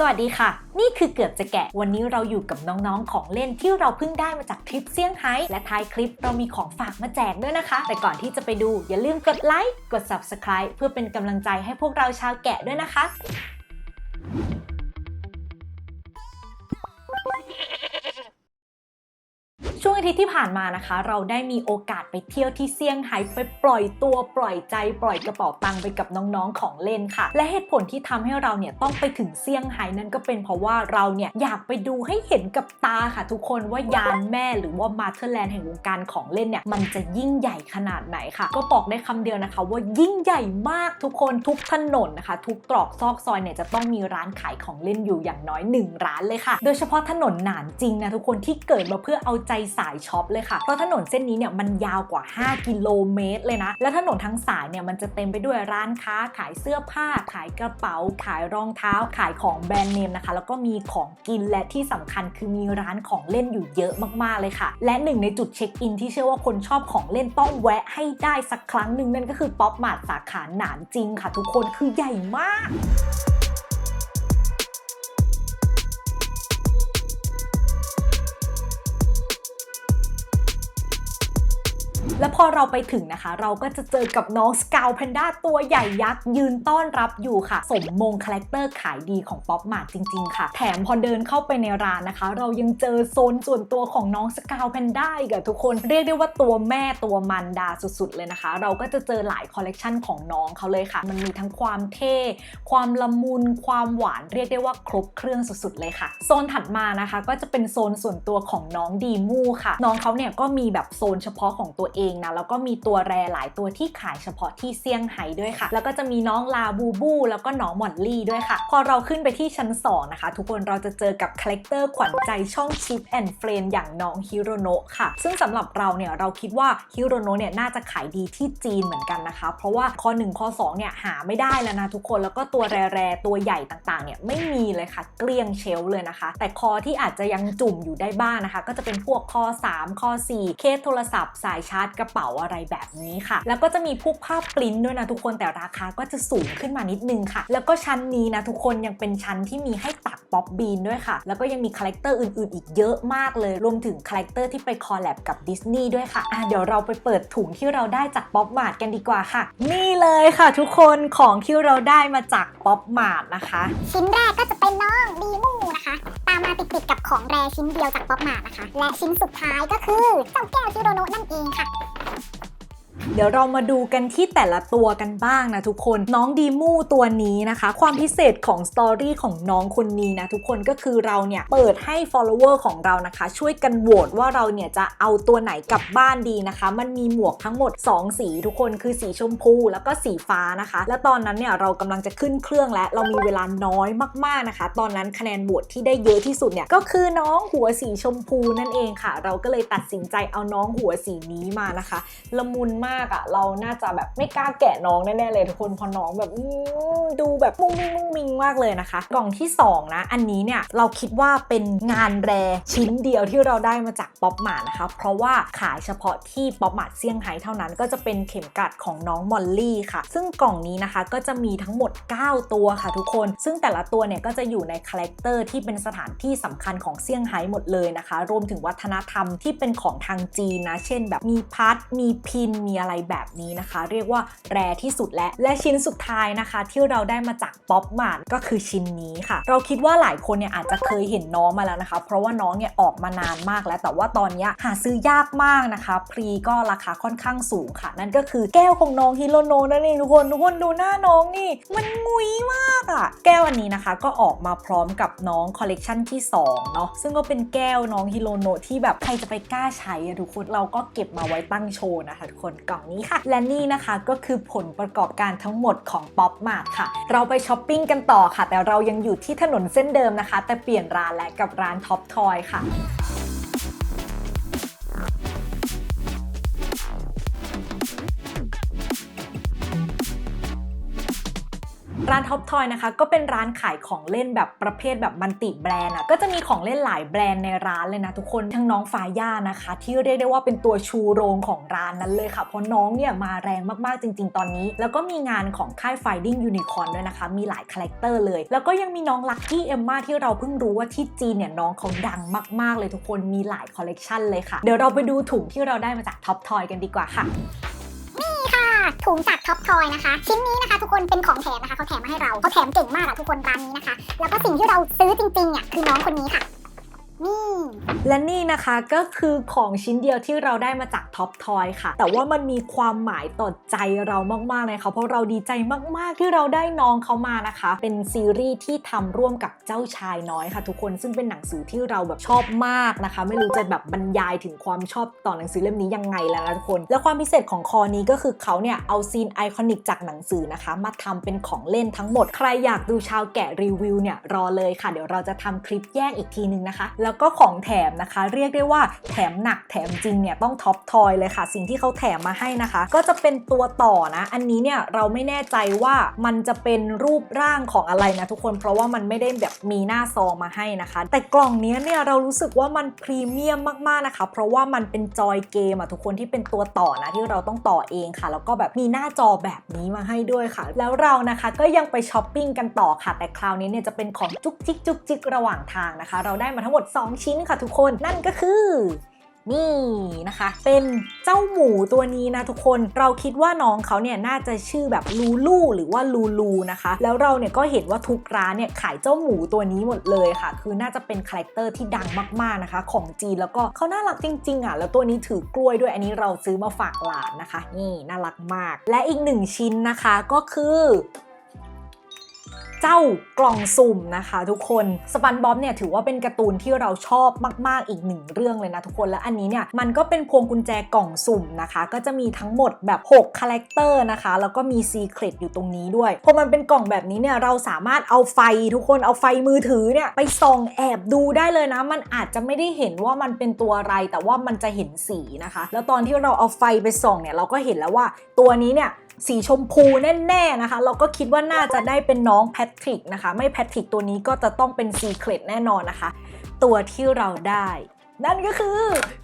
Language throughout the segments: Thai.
สวัสดีค่ะ นี่คือเกือบจะแกะ วันนี้เราอยู่กับน้องๆ ของเล่นที่เราเพิ่งได้มาจากทริปเซี่ยงไฮ้และท้ายคลิปเรามีของฝากมาแจกด้วยนะคะ แต่ก่อนที่จะไปดูอย่าลืมกดไลค์ กด Subscribe เพื่อเป็นกำลังใจให้พวกเราชาวแกะด้วยนะคะ ทิตย์ที่ผ่านมานะคะ เราได้มีโอกาสไปเที่ยวที่เซี่ยงไฮ้ไปปล่อยตัวปล่อยใจ ปล่อยกระเป๋าตังค์ไปกับน้องๆของเล่นค่ะ และเหตุผลที่ทำให้เราเนี่ยต้องไปถึงเซี่ยงไฮ้นั่นก็เป็นเพราะว่าเราเนี่ยอยากไปดูให้เห็นกับตาค่ะ ทุกคนว่ายานแม่หรือว่ามาเธอร์แลนด์แห่งวงการของเล่นเนี่ยมันจะยิ่งใหญ่ขนาดไหนค่ะ ก็บอกได้คำเดียวนะคะ ว่ายิ่งใหญ่มากทุกคนทุกถนนนะคะ ทุกตรอกซอกซอยเนี่ยจะต้องมีร้านขายของเล่นอยู่อย่างน้อยหนึ่งร้านเลยค่ะ โดยเฉพาะถนนหนานจริงนะทุกคนที่เกิดมาเพื่อเอาใจสายช็อปเลยค่ะ เพราะถนนเส้นนี้เนี่ยมันยาวกว่า 5 กิโลเมตรเลยนะ และถนนทั้งสายเนี่ยมันจะเต็มไปด้วยร้านค้า ขายเสื้อผ้า ขายกระเป๋า ขายรองเท้า ขายของแบรนด์เนมนะคะ แล้วก็มีของกินและที่สำคัญคือมีร้านของเล่นอยู่เยอะมากๆเลยค่ะ และหนึ่งในจุดเช็คอินที่เชื่อว่าคนชอบของเล่นต้องแวะให้ได้สักครั้งหนึ่งนั่นก็คือป๊อปมาร์ทสาขาหนานจริงค่ะ ทุกคนคือใหญ่มาก และพอเราไปถึงนะคะ เราก็จะเจอกับน้องสกาวแพนด้าตัวใหญ่ยักษ์ยืนต้อนรับอยู่ค่ะ สมมงคาแรคเตอร์ขายดีของป๊อปมาร์จริง ๆ ค่ะ แถมพอเดินเข้าไปในร้านนะคะ เรายังเจอโซนส่วนตัวของน้องสกาวแพนด้าอีกทุกคนเรียกได้ว่าตัวแม่ตัวมันดาสุดๆ เลยนะคะ เราก็จะเจอหลายคอลเลกชันของน้องเขาเลยค่ะ มันมีทั้งความเท่ความละมุนความหวานเรียกได้ว่าครบเครื่องสุดๆเลยค่ะ โซนถัดมานะคะ ก็จะเป็นโซนส่วนตัวของน้องดีมูค่ะ น้องเขาเนี่ยก็มีแบบโซนเฉพาะของตัวเองนะแล้วก็มีตัวแรหลายตัวที่ขายเฉพาะที่เซี่ยงไฮ้ด้วยค่ะ แล้วก็จะมีน้องลาบูบู แล้วก็น้องหมอนลี่ด้วยค่ะ พอเราขึ้นไปที่ชั้น 2 นะคะ ทุกคนเราจะเจอกับคาแรคเตอร์ขวัญใจช่องชิปแอนด์เฟรนอย่างน้องฮิโรโนะค่ะ ซึ่งสำหรับเราเนี่ยเราคิดว่าฮิโรโนะเนี่ยน่าจะขายดีที่จีนเหมือนกันนะคะ เพราะว่าข้อ1ข้อ2เนี่ยหาไม่ได้แล้วนะทุกคนแล้วก็ตัวแรๆตัวใหญ่ต่างๆเนี่ยไม่มีเลยค่ะ เกลี้ยงเชลฟ์เลยนะคะ แต่คอที่อาจจะยังจุ่มอยู่ได้บ้างนะคะ ก็จะเป็นพวกคอ3คอ4เคสโทรศัพท์สายชาร์จกระเป๋าอะไรแบบนี้ค่ะ แล้วก็จะมีพวกภาพปริ้นด้วยนะทุกคนแต่ราคาก็จะสูงขึ้นมานิดนึงค่ะ แล้วก็ชั้นนี้นะทุกคนยังเป็นชั้นที่มีให้ตักป๊อปบีนด้วยค่ะ แล้วก็ยังมีคาแรคเตอร์อื่นๆ อีกเยอะมากเลย รวมถึงคาแรคเตอร์ที่ไปคอลแลบกับดิสนีย์ด้วยค่ะอะ เดี๋ยวเราไปเปิดถุงที่เราได้จากป๊อปมาร์ทกันดีกว่าค่ะ นี่เลยค่ะ ทุกคนของที่เราได้มาจากป๊อปมาร์ทนะคะ ชิ้นแรกก็จะเป็นน้องดีมู ตามมาติดๆกับของแรชิ้นเดียวจากป๊อปมาร์นะคะ และชิ้นสุดท้ายก็คือเจ้าแก้วชิโรโนะนั่นเองค่ะ เดี๋ยวเรามาดูกันที่แต่ละตัวกันบ้างนะทุกคน น้องดีมูตัวนี้นะคะ ความพิเศษของสตอรี่ของน้องคนนี้นะทุกคนก็คือเราเนี่ยเปิดให้ follower ของเรานะคะ ช่วยกันโหวตว่าเราเนี่ยจะเอาตัวไหนกลับบ้านดีนะคะ มันมีหมวกทั้งหมด 2 สีทุกคนคือสีชมพูแล้วก็สีฟ้านะคะ และตอนนั้นเนี่ยเรากำลังจะขึ้นเครื่องแล้วเรามีเวลาน้อยมากๆนะคะ ตอนนั้นคะแนนโหวตที่ได้เยอะที่สุดเนี่ยก็คือน้องหัวสีชมพูนั่นเองค่ะ เราก็เลยตัดสินใจเอาน้องหัวสีนี้มานะคะ ละมุนมากอะเราน่าจะแบบไม่กล้าแกะน้องแน่ๆเลยทุกคนเพอน้องแบบดูแบบมุ้งมิ้งมุ้งมิงมากเลยนะคะ กล่องที่ 2 นะ อันนี้เนี่ยเราคิดว่าเป็นงานแรชิ้นเดียวที่เราได้มาจากป๊อปมานะคะ เพราะว่าขายเฉพาะที่ป๊อปมาเซี่ยงไฮ้เท่านั้น ก็จะเป็นเข็มกลัดของน้องมอลลี่ค่ะ ซึ่งกล่องนี้นะคะก็จะมีทั้งหมด 9 ตัวค่ะทุกคน ซึ่งแต่ละตัวเนี่ยก็จะอยู่ในคาแรคเตอร์ที่เป็นสถานที่สำคัญของเซี่ยงไฮ้หมดเลยนะคะ รวมถึงวัฒนธรรมที่เป็นของทางจีนนะ เช่นแบบมีพัด มีพิน มีอะไระไรแบบนี้นะคะ เรียกว่าแรที่สุดและและชิ้นสุดท้ายนะคะ ที่เราได้มาจากป๊อปมาร์ทก็คือชิ้นนี้ค่ะ เราคิดว่าหลายคนเนี่ยอาจจะเคยเห็นน้องมาแล้วนะคะ เพราะว่าน้องเนี่ยออกมานานมากแล้วแต่ว่าตอนนี้หาซื้อยากมากนะคะ พรีก็ราคาค่อนข้างสูงค่ะ นั่นก็คือแก้วของน้องฮิโรโนนั่นเองทุกคนทุกคนดูหน้าน้องนี่ มันงุยมากอะแก้วอันนี้นะคะ ก็ออกมาพร้อมกับน้องคอลเลกชันที่2เนาะซึ่งก็เป็นแก้วน้องฮิโรโนที่แบบใครจะไปกล้าใช้อะทุกคนเราก็เก็บมาไว้ตั้งโชว์นะคะทุกคนกล่องนี้ค่ะ และนี่นะคะก็คือผลประกอบการทั้งหมดของป๊อปมาร์ทค่ะ เราไปช้อปปิ้งกันต่อค่ะ แต่เรายังอยู่ที่ถนนเส้นเดิมนะคะ แต่เปลี่ยนร้านและกับร้านท็อปทอยค่ะ ร้านท็อปทอยนะคะ ก็เป็นร้านขายของเล่นแบบประเภทแบบมัลติแบรนด์อะก็จะมีของเล่นหลายแบรนด์ในร้านเลยนะทุกคนทั้งน้องฟาย่านะคะ ที่เรียกได้ว่าเป็นตัวชูโรงของร้านนั้นเลยค่ะ เพราะน้องเนี่ยมาแรงมากๆจริง ๆ ตอนนี้ แล้วก็มีงานของค่าย Finding Unicorn ด้วยนะคะ มีหลายคาแรคเตอร์เลย แล้วก็ยังมีน้องลัคกี้เอมมาที่เราเพิ่งรู้ว่าที่จีนเนี่ยน้องเขาดังมากๆเลยทุกคนมีหลายคอลเลกชันเลยค่ะเดี๋ยวเราไปดูถุงที่เราได้มาจากท็อปทอยกันดีกว่าค่ะ ถุงจากท็อปทอยนะคะ ชิ้นนี้นะคะ ทุกคนเป็นของแถมนะคะเขาแถมมาให้เราเขาแถมเก่งมากอะทุกคนร้านนี้นะคะ แล้วก็สิ่งที่เราซื้อจริงๆอะคือน้องคนนี้ค่ะ นี่และนี่นะคะก็คือของชิ้นเดียวที่เราได้มาจากท็อปทอยค่ะ แต่ว่ามันมีความหมายต่อใจเรามากๆเลยค่ะ เพราะเราดีใจมากๆที่เราได้น้องเขามานะคะ เป็นซีรีส์ที่ทำร่วมกับเจ้าชายน้อยค่ะ ทุกคนซึ่งเป็นหนังสือที่เราแบบชอบมากนะคะ ไม่รู้จะแบบบรรยายถึงความชอบต่อหนังสือเล่มนี้ยังไงแล้วนะทุกคน และความพิเศษของคอนี้ก็คือเขาเนี่ยเอาซีนไอคอนิกจากหนังสือนะคะ มาทำเป็นของเล่นทั้งหมดใครอยากดูชาวแกะรีวิวเนี่ยรอเลยค่ะ เดี๋ยวเราจะทำคลิปแยกอีกทีนึงนะคะแล้วก็ของแถมนะคะ เรียกได้ว่าแถมหนักแถมจริงเนี่ยต้องท็อปทอยเลยค่ะ สิ่งที่เขาแถมมาให้นะคะ ก็จะเป็นตัวต่อนะ อันนี้เนี่ยเราไม่แน่ใจว่ามันจะเป็นรูปร่างของอะไรนะทุกคนเพราะว่ามันไม่ได้แบบมีหน้าซองมาให้นะคะ แต่กล่องนี้เนี่ยเรารู้สึกว่ามันพรีเมียมมากๆนะคะ เพราะว่ามันเป็นจอยเกมอะทุกคนที่เป็นตัวต่อนะที่เราต้องต่อเองค่ะ แล้วก็แบบมีหน้าจอแบบนี้มาให้ด้วยค่ะ แล้วเรานะคะก็ยังไปช้อปปิ้งกันต่อค่ะ แต่คราวนี้เนี่ยจะเป็นของจุกจิกจุกจิกระหว่างทางนะคะ เราได้มาทั้งหมด2 ชิ้นค่ะทุกคนนั่นก็คือนี่นะคะ เป็นเจ้าหมูตัวนี้นะทุกคน เราคิดว่าน้องเขาเนี่ยน่าจะชื่อแบบลูลูหรือว่าลูลูนะคะ แล้วเราเนี่ยก็เห็นว่าทุกร้านเนี่ยขายเจ้าหมูตัวนี้หมดเลยค่ะ คือน่าจะเป็นคาแรคเตอร์ที่ดังมากๆนะคะ ของจีนแล้วก็เขาน่ารักจริงๆอะ แล้วตัวนี้ถือกล้วยด้วย อันนี้เราซื้อมาฝากหลานนะคะ นี่น่ารักมาก และอีกหนึ่งชิ้นนะคะก็คือ เจ้ากล่องสุ่มนะคะทุกคนสปันบ๊อบเนี่ยถือว่าเป็นการ์ตูนที่เราชอบมาก ๆ อีกหนึ่งเรื่องเลยนะทุกคน และอันนี้เนี่ยมันก็เป็นพวงกุญแจกล่องสุ่มนะคะ ก็จะมีทั้งหมดแบบ6คาแรคเตอร์นะคะ แล้วก็มีซีเครตอยู่ตรงนี้ด้วยพอมันเป็นกล่องแบบนี้เนี่ยเราสามารถเอาไฟทุกคนเอาไฟมือถือเนี่ยไปส่องแอบดูได้เลยนะ มันอาจจะไม่ได้เห็นว่ามันเป็นตัวอะไรแต่ว่ามันจะเห็นสีนะคะ แล้วตอนที่เราเอาไฟไปส่องเนี่ยเราก็เห็นแล้วว่าตัวนี้เนี่ย สีชมพูแน่ๆนะคะ เราก็คิดว่าน่าจะได้เป็นน้องแพทริกนะคะ ไม่แพทริกตัวนี้ก็จะต้องเป็นซีเครตแน่นอนนะคะ ตัวที่เราได้ นั่นก็คือ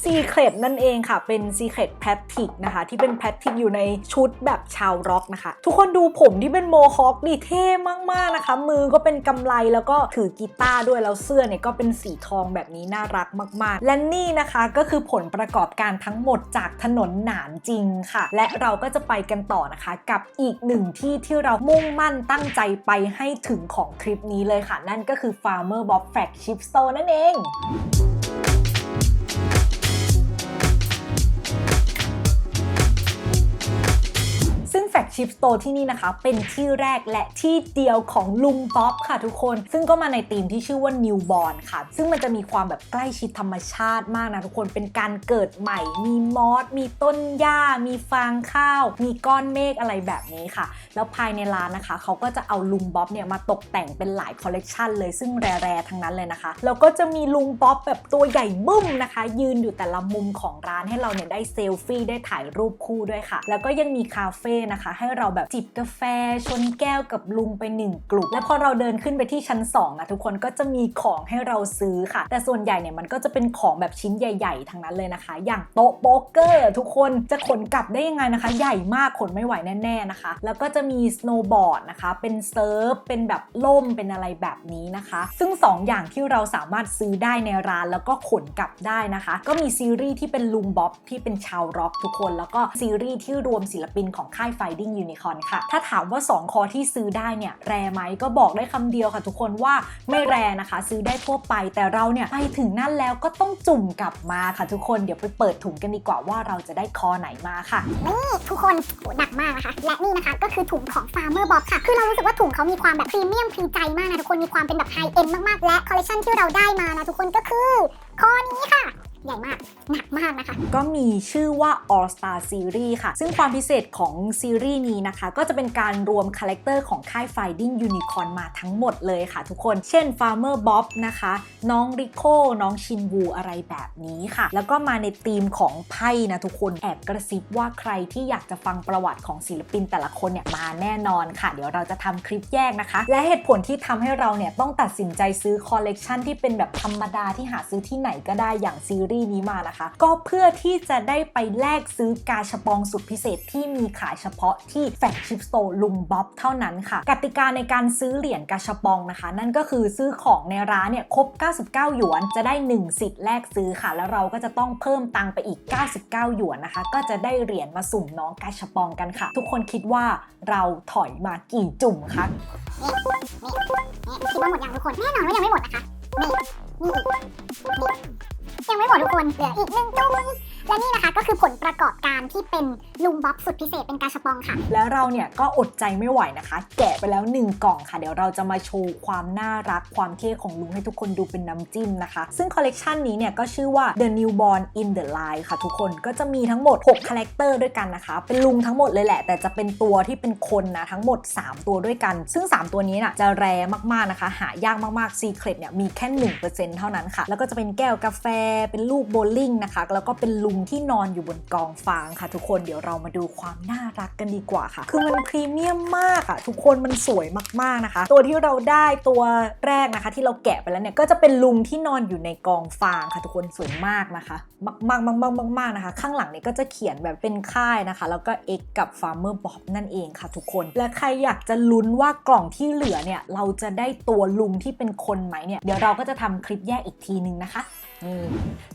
ซีเครตนั่นเองค่ะ เป็นซีเครตแพทริกนะคะ ที่เป็นแพทริกอยู่ในชุดแบบชาวร็อกนะคะ ทุกคนดูผมที่เป็นโมฮอคดิเท่มาก ๆ นะคะ มือก็เป็นกำไลแล้วก็ถือกีตาร์ด้วย แล้วเสื้อเนี่ยก็เป็นสีทองแบบนี้น่ารักมาก ๆ และนี่นะคะก็คือผลประกอบการทั้งหมดจากถนนหนานจริงค่ะ และเราก็จะไปกันต่อนะคะ กับอีกหนึ่งที่ที่เรามุ่งมั่นตั้งใจไปให้ถึงของทริปนี้เลยค่ะ นั่นก็คือ Farmer Bob Flagship Store นั่นเอง แฟกชิปสโตร์ที่นี่นะคะ เป็นที่แรกและที่เดียวของลุงป๊อปค่ะทุกคน ซึ่งก็มาในธีมที่ชื่อว่า New Born ค่ะ ซึ่งมันจะมีความแบบใกล้ชิดธรรมชาติมากนะทุกคนเป็นการเกิดใหม่ มีมอสมีต้นหญ้า มีฟางข้าว มีก้อนเมฆอะไรแบบนี้ค่ะ แล้วภายในร้านนะคะ เขาก็จะเอาลุงบ๊อบเนี่ยมาตกแต่งเป็นหลายคอลเลกชันเลยซึ่งแร่ๆทั้งนั้นเลยนะคะแล้วก็จะมีลุงบ๊อบแบบตัวใหญ่บึ้มนะคะ ยืนอยู่แต่ละมุมของร้านให้เราเนี่ยได้เซลฟี่ได้ถ่ายรูปคู่ด้วยค่ะ แล้วก็ยังมีคาเฟ่นะคะให้เราแบบจิบกาแฟ ชนแก้วกับลุงไปหนึ่งกลุ่ม และพอเราเดินขึ้นไปที่ชั้น2นะทุกคนก็จะมีของให้เราซื้อค่ะ แต่ส่วนใหญ่เนี่ยมันก็จะเป็นของแบบชิ้นใหญ่ ๆ ทั้งนั้นเลยนะคะ อย่างโต๊ะโป๊กเกอร์ทุกคนจะขนกลับได้ยังไงนะคะ ใหญ่มากขนไม่ไหวแน่ๆนะคะ แล้วก็จะมีสโนว์บอร์ดนะคะเป็นเซิร์ฟเป็นแบบล่มเป็นอะไรแบบนี้นะคะ ซึ่ง 2 อย่างที่เราสามารถซื้อได้ในร้านแล้วก็ขนกลับได้นะคะ ก็มีซีรีส์ที่เป็นลุงบ๊อบที่เป็นชาวร็อกทุกคน แล้วก็ซีรีส์ที่รวมศิลปินของค่าย Finding Unicorn ค่ะ ถ้าถามว่า 2 คอที่ซื้อได้เนี่ยแรไหมก็บอกได้คำเดียวค่ะทุกคนว่าไม่แรนะคะ ซื้อได้ทั่วไปแต่เราเนี่ยไปถึงนั่นแล้วก็ต้องจุ่มกลับมาค่ะทุกคนเดี๋ยวไปเปิดถุงกันดีกว่าว่าเราจะได้คอไหนมาค่ะ นี่ทุกคนโหหนักมากนะคะ และนี่นะคะก็คือถุงของ Farmer Bob ค่ะ คือเรารู้สึกว่าถุงเขามีความแบบพรีเมียมพรีใจมากนะทุกคนมีความเป็นแบบไฮเอ็นมากๆ และคอลเลคชันที่เราได้มานะทุกคนก็คือคอนี้ค่ะ ใหญ่มาก หนักมากนะคะ ก็มีชื่อว่า All Star Series ค่ะ ซึ่งความพิเศษของซีรีส์นี้นะคะ ก็จะเป็นการรวมคาแรคเตอร์ของค่าย Finding Unicorn มาทั้งหมดเลยค่ะทุกคน เช่น Farmer Bob นะคะ น้องริโคน้องชินวูอะไรแบบนี้ค่ะ แล้วก็มาในธีมของไพ่นะทุกคนแอบกระซิบว่าใครที่อยากจะฟังประวัติของศิลปินแต่ละคนเนี่ยมาแน่นอนค่ะ เดี๋ยวเราจะทำคลิปแยกนะคะ และเหตุผลที่ทำให้เราเนี่ยต้องตัดสินใจซื้อคอลเลกชันที่เป็นแบบธรรมดาที่หาซื้อที่ไหนก็ได้อย่างซีรีส์นี้มานะคะ ก็เพื่อที่จะได้ไปแลกซื้อกาชปองสุดพิเศษที่มีขายเฉพาะที่แฟกชิปสโตลุงบ๊อบเท่านั้นค่ะ กติกาในการซื้อเหรียญกาชปองนะคะ นั่นก็คือซื้อของในร้านเนี่ยครบ 99 หยวน จะได้ 1 สิทธิ์แลกซื้อค่ะ แล้วเราก็จะต้องเพิ่มตังไปอีก 99 หยวนนะคะ ก็จะได้เหรียญมาสุ่มน้องกาชปองกันค่ะ ทุกคนคิดว่าเราถอยมากี่จุ่มคะนี่นี่นี่คิดว่าหมดยังทุกคน แน่นอนว่ายังไม่หมดนะคะนี่นี่นี่ ยังไม่หมดทุกคนเหลืออีกหนึ่งจุ่มและนี่นะคะก็คือผลประกอบการที่เป็นลุงบ๊อบสุดพิเศษเป็นกาชาปองค่ะ แล้วเราเนี่ยก็อดใจไม่ไหวนะคะ แกะไปแล้ว 1 กล่องค่ะ เดี๋ยวเราจะมาโชว์ความน่ารักความเท่ของลุงให้ทุกคนดูเป็นน้ำจิ้มนะคะ ซึ่งคอลเลกชันนี้เนี่ยก็ชื่อว่า The Newborn in the Line ค่ะทุกคนก็จะมีทั้งหมด6คาแรคเตอร์ด้วยกันนะคะ เป็นลุงทั้งหมดเลยแหละ แต่จะเป็นตัวที่เป็นคนนะทั้งหมด 3 ตัวด้วยกัน ซึ่ง 3 ตัวนี้น่ะจะแรมากๆนะคะ หายากมากๆ Secret เนี่ยมีแค่1%เท่านั้นค่ะ แล้วก็จะเป็นแก้วกาแฟเป็นลูกโบลิ่งนะคะ แล้วก็เป็นลุงที่นอนอยู่บนกองฟางค่ะ ทุกคนเดี๋ยวเรามาดูความน่ารักกันดีกว่าค่ะ คือมันพรีเมียมมากอะทุกคนมันสวยมากๆนะคะ ตัวที่เราได้ตัวแรกนะคะ ที่เราแกะไปแล้วเนี่ยก็จะเป็นลุงที่นอนอยู่ในกองฟางค่ะ ทุกคนสวยมากนะคะ มากๆมากๆมากๆนะคะ ข้างหลังเนี่ยก็จะเขียนแบบเป็นค่ายนะคะ แล้วก็ X กับ Farmer Bob นั่นเองค่ะ ทุกคน และใครอยากจะลุ้นว่ากล่องที่เหลือเนี่ยเราจะได้ตัวลุงที่เป็นคนไหมเนี่ยเดี๋ยวเราก็จะทำคลิปแยกอีกทีนึงนะคะ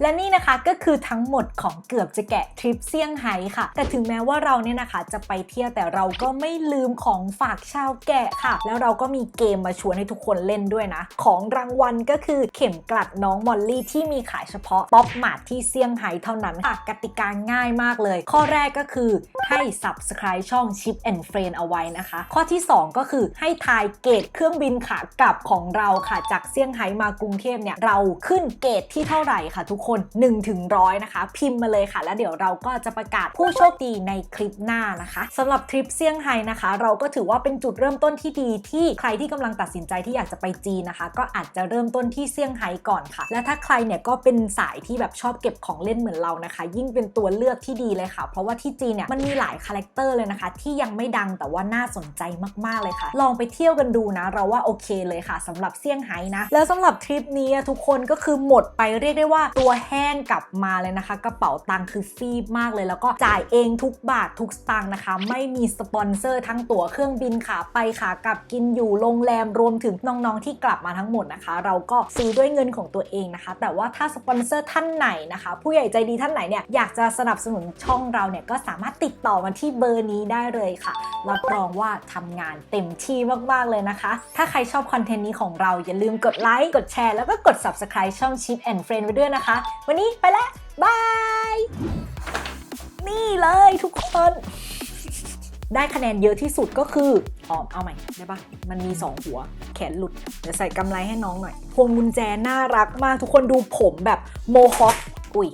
และนี่นะคะก็คือทั้งหมดของเกือบจะแกะทริปเซี่ยงไฮ้ค่ะ แต่ถึงแม้ว่าเราเนี่ยนะคะจะไปเที่ยวแต่เราก็ไม่ลืมของฝากชาวแกะค่ะ แล้วเราก็มีเกมมาชวนให้ทุกคนเล่นด้วยนะ ของรางวัลก็คือเข็มกลัดน้องมอลลี่ที่มีขายเฉพาะป๊อปมาร์ทที่เซี่ยงไฮ้เท่านั้นค่ะกติกาง่ายมากเลย ข้อแรกก็คือให้ subscribe ช่อง Chip and Friend เอาไว้นะคะ ข้อที่ 2 ก็คือให้ทายเกตเครื่องบินขากลับของเราค่ะจากเซี่ยงไฮ้มากรุงเทพเนี่ยเราขึ้นเกตที่เท่าาไหร่ค่ะทุกคน1ถึงร้อยนะคะ พิมพ์มาเลยค่ะ แล้วเดี๋ยวเราก็จะประกาศผู้โชคดีในคลิปหน้านะคะสำหรับทริปเซี่ยงไฮ้นะคะ เราก็ถือว่าเป็นจุดเริ่มต้นที่ดีที่ใครที่กำลังตัดสินใจที่อยากจะไปจีนนะคะ ก็อาจจะเริ่มต้นที่เซี่ยงไฮ้ก่อนค่ะ และถ้าใครเนี่ยก็เป็นสายที่แบบชอบเก็บของเล่นเหมือนเรานะคะ ยิ่งเป็นตัวเลือกที่ดีเลยค่ะ เพราะว่าที่จีนเนี่ยมันมีหลายคาแรคเตอร์เลยนะคะ ที่ยังไม่ดังแต่ว่าน่าสนใจมากๆเลยค่ะ ลองไปเที่ยวกันดูนะ เราว่าโอเคเลยค่ะสำหรับเซี่ยงไฮ้นะแล้วสำหรับทริปนี้ทุกคนก็คือหมดไปเรียกได้ว่าตัวแห้งกลับมาเลยนะคะ กระเป๋าตังค์คือฟีบมากเลย แล้วก็จ่ายเองทุกบาททุกสตางค์นะคะ ไม่มีสปอนเซอร์ทั้งตั๋วเครื่องบินขาไปขากลับกินอยู่โรงแรมรวมถึงน้องๆที่กลับมาทั้งหมดนะคะ เราก็ซื้อด้วยเงินของตัวเองนะคะ แต่ว่าถ้าสปอนเซอร์ท่านไหนนะคะ ผู้ใหญ่ใจดีท่านไหนเนี่ยอยากจะสนับสนุนช่องเราเนี่ยก็สามารถติดต่อมาที่เบอร์นี้ได้เลยค่ะรับรองว่าทำงานเต็มที่มากๆเลยนะคะ ถ้าใครชอบคอนเทนต์นี้ของเราอย่าลืมกดไลค์กดแชร์แล้วก็กด subscribe ช่อง Chip and เฟรนด์ไว้ด้วยนะคะ วันนี้ไปแล้วบาย นี่เลยทุกคนได้คะแนนเยอะที่สุดก็คืออ๋อเอาใหม่ได้ปะมันมี 2 หัว แขนหลุด เดี๋ยวใส่กำไรให้น้องหน่อย พวงกุญแจน่ารักมากทุกคนดูผมแบบโมฮอคอุ้ย